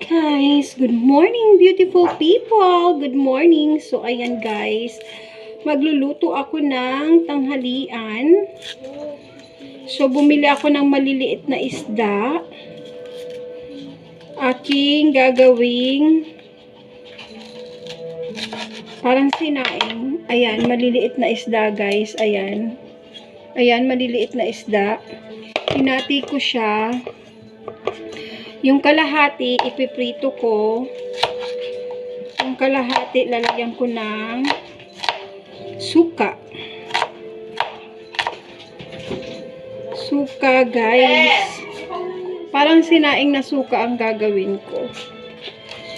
Guys, good morning beautiful people. Good morning. So ayan guys, magluluto ako ng tanghalian. So bumili ako ng maliliit na isda. Aking gagawing parang sinaing. Ayan, maliliit na isda guys. Ayan. Ayan, maliliit na isda. Hinati ko siya. Yung kalahati, ipiprito ko. Yung kalahati, lalagyan ko ng suka. Suka, guys. Parang sinaing na suka ang gagawin ko.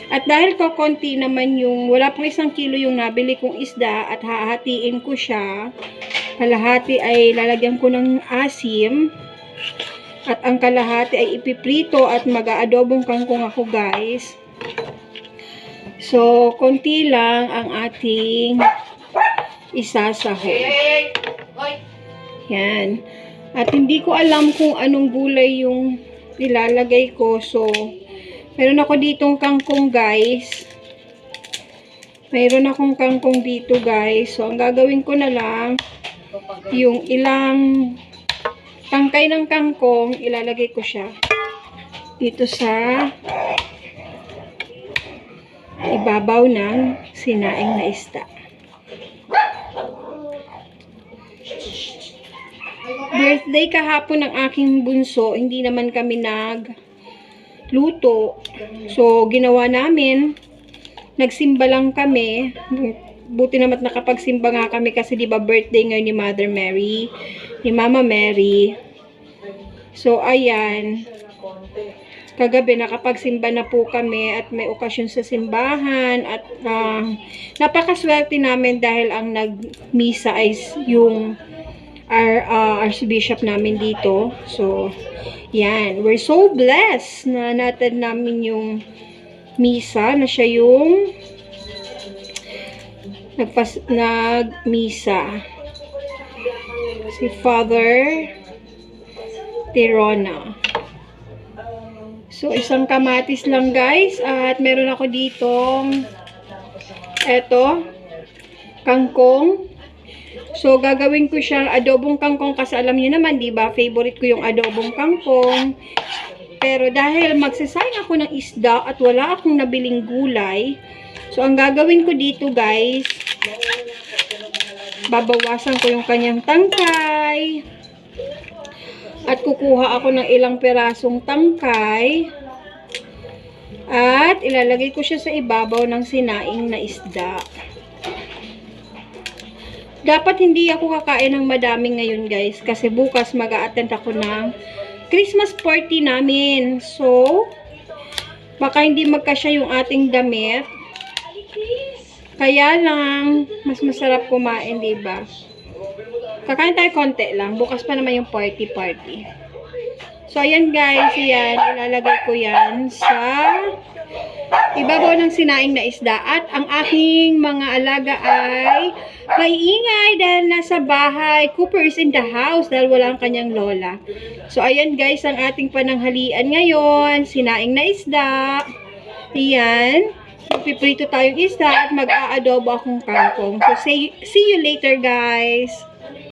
At dahil ko konti naman yung, wala pang isang kilo yung nabili kong isda at hahatiin ko siya. Kalahati ay lalagyan ko ng asim. At ang kalahati ay ipiprito at mag-aadobong kangkong ako guys. So, konti lang ang ating isasaho. Yan. At hindi ko alam kung anong gulay yung ilalagay ko. So, meron ako ditong kangkong guys. Mayroon akong kangkong dito guys. So, ang gagawin ko na lang, yung ilang tangkay ng kangkong, ilalagay ko siya dito sa ibabaw ng sinaing na isda. Birthday kahapon ng aking bunso, hindi naman kami nag luto. So, ginawa namin, nagsimba lang kami. Buti naman nakapagsimba nga kami kasi di ba birthday ngayon ni Mother Mary, ni Mama Mary. So, ayan. Kagabi nakapagsimba na po kami at may okasyon sa simbahan at uh, napakaswerte namin dahil ang nagmisa ay yung our uh, archbishop namin dito. So, yan. We're so blessed na natin namin yung misa na siya yung nagpas nagmisa si Father Tirona. So, isang kamatis lang guys. At meron ako ditong eto, kangkong. So, gagawin ko siyang adobong kangkong kasi alam niyo naman, di ba? Favorite ko yung adobong kangkong. Pero dahil magsasayang ako ng isda at wala akong nabiling gulay, so ang gagawin ko dito guys, babawasan ko yung kanyang tangkay. At kukuha ako ng ilang perasong tangkay. At ilalagay ko siya sa ibabaw ng sinaing na isda. Dapat hindi ako kakain ng madami ngayon guys. Kasi bukas mag attend ako ng Christmas party namin. So, baka hindi magkasya yung ating damit. Kaya lang, mas masarap kumain, di ba? Kakain tayo konti lang. Bukas pa naman yung party-party. So, ayan guys. Yan. Ilalagay ko yan sa ibabaw ng sinaing na isda. At ang aking mga alaga ay maiingay dahil nasa bahay. Cooper is in the house dahil wala ang kanyang lola. So, ayan guys ang ating pananghalian ngayon. Sinaing na isda. Ayan. Piprito tayong isda at mag-aadobo akong kangkong. So, say, see you later guys.